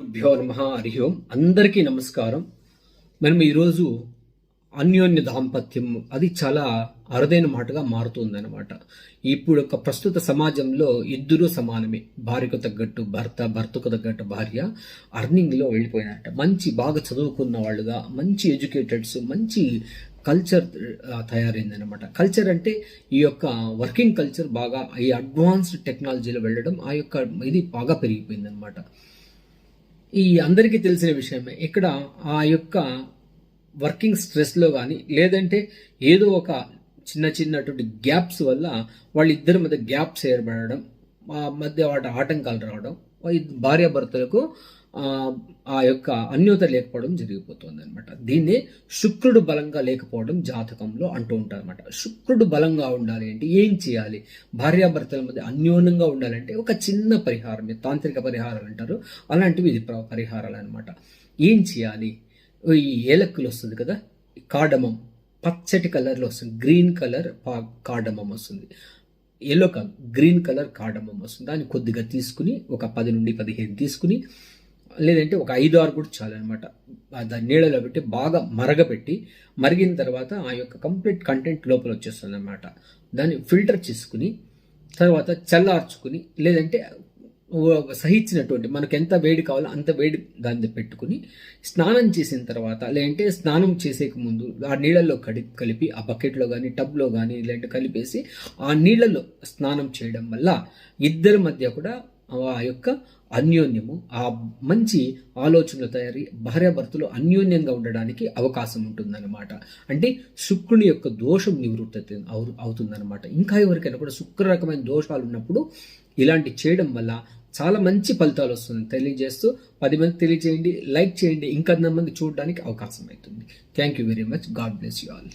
భ్యో నమ హరి ఓం. అందరికీ నమస్కారం. మనం ఈరోజు అన్యోన్య దాంపత్యం అది చాలా అరుదైన మాటగా మారుతుందన్నమాట. ఇప్పుడు ఒక ప్రస్తుత సమాజంలో ఇద్దరూ సమానమే. భార్యకు తగ్గట్టు భర్త భర్తకు తగ్గట్టు భార్య అర్నింగ్లో వెళ్ళిపోయినట్ట. మంచి బాగా చదువుకున్న వాళ్ళుగా మంచి ఎడ్యుకేటెడ్స్ మంచి కల్చర్ తయారైందనమాట కల్చర్ అంటే ఈ యొక్క వర్కింగ్ కల్చర్ బాగా ఈ అడ్వాన్స్డ్ టెక్నాలజీలో వెళ్ళడం ఆ యొక్క ఇది బాగా పెరిగిపోయిందనమాట ఈ అందరికీ తెలిసిన విషయమే. ఇక్కడ ఆ యొక్క వర్కింగ్ స్ట్రెస్లో కానీ లేదంటే ఏదో ఒక చిన్న చిన్నటువంటి గ్యాప్స్ వల్ల వాళ్ళిద్దరి మధ్య గ్యాప్స్ ఏర్పడడం ఆ మధ్య వాటి ఆటంకాలు రావడం భార్యాభర్తలకు ఆ, యొక్క అన్యోత లేకపోవడం జరిగిపోతుంది అనమాట దీన్ని శుక్రుడు బలంగా లేకపోవడం జాతకంలో అంటూ ఉంటారు అనమాట శుక్రుడు బలంగా ఉండాలి అంటే ఏం చేయాలి? భార్యాభర్తల మధ్య అన్యోన్యంగా ఉండాలంటే ఒక చిన్న పరిహారం తాంత్రిక పరిహారాలు అంటారు. అలాంటివి ఇది ప్ర- పరిహారాలు అనమాట ఏం చేయాలి? ఈ ఏలక్కులు వస్తుంది కదా కాడమం పచ్చటి కలర్లో వస్తుంది. గ్రీన్ కలర్ పా- కాడమం వస్తుంది. ఎల్లో కాదు గ్రీన్ కలర్ కాడమం వస్తుంది. దాన్ని కొద్దిగా తీసుకుని ఒక పది నుండి పదిహేను తీసుకుని లేదంటే ఒక ఐదు ఆరు కూడా చాలు అనమాట దాన్ని నీళ్ళలో పెట్టి బాగా మరగపెట్టి మరిగిన తర్వాత ఆ యొక్క కంప్లీట్ కంటెంట్ లోపల వచ్చేస్తుంది అనమాట దాన్ని ఫిల్టర్ చేసుకుని తర్వాత చల్లార్చుకుని లేదంటే సహించినటువంటి మనకు ఎంత వేడి కావాలో అంత వేడి దాన్ని పెట్టుకుని స్నానం చేసిన తర్వాత లేదంటే స్నానం చేసేక ముందు ఆ నీళ్ళల్లో కడి కలిపి ఆ బకెట్లో కానీ టబ్లో కానీ లేదంటే కలిపేసి ఆ నీళ్ళల్లో స్నానం చేయడం వల్ల ఇద్దరి మధ్య కూడా ఆ యొక్క అన్యోన్యము ఆ మంచి ఆలోచనలు తయారీ భార్యాభర్తలు అన్యోన్యంగా ఉండడానికి అవకాశం ఉంటుందన్నమాట. అంటే శుక్రుని యొక్క దోషం నివృత్తి అవు- అవుతుందన్నమాట. ఇంకా ఎవరికైనా కూడా శుక్ర రకమైన దోషాలు ఉన్నప్పుడు ఇలాంటి చేయడం వల్ల చాలా మంచి ఫలితాలు వస్తుంది. తెలియజేస్తూ పది మంది తెలియజేయండి లైక్ చేయండి ఇంకా మంది చూడడానికి అవకాశం అవుతుంది. Thank you very much god bless you all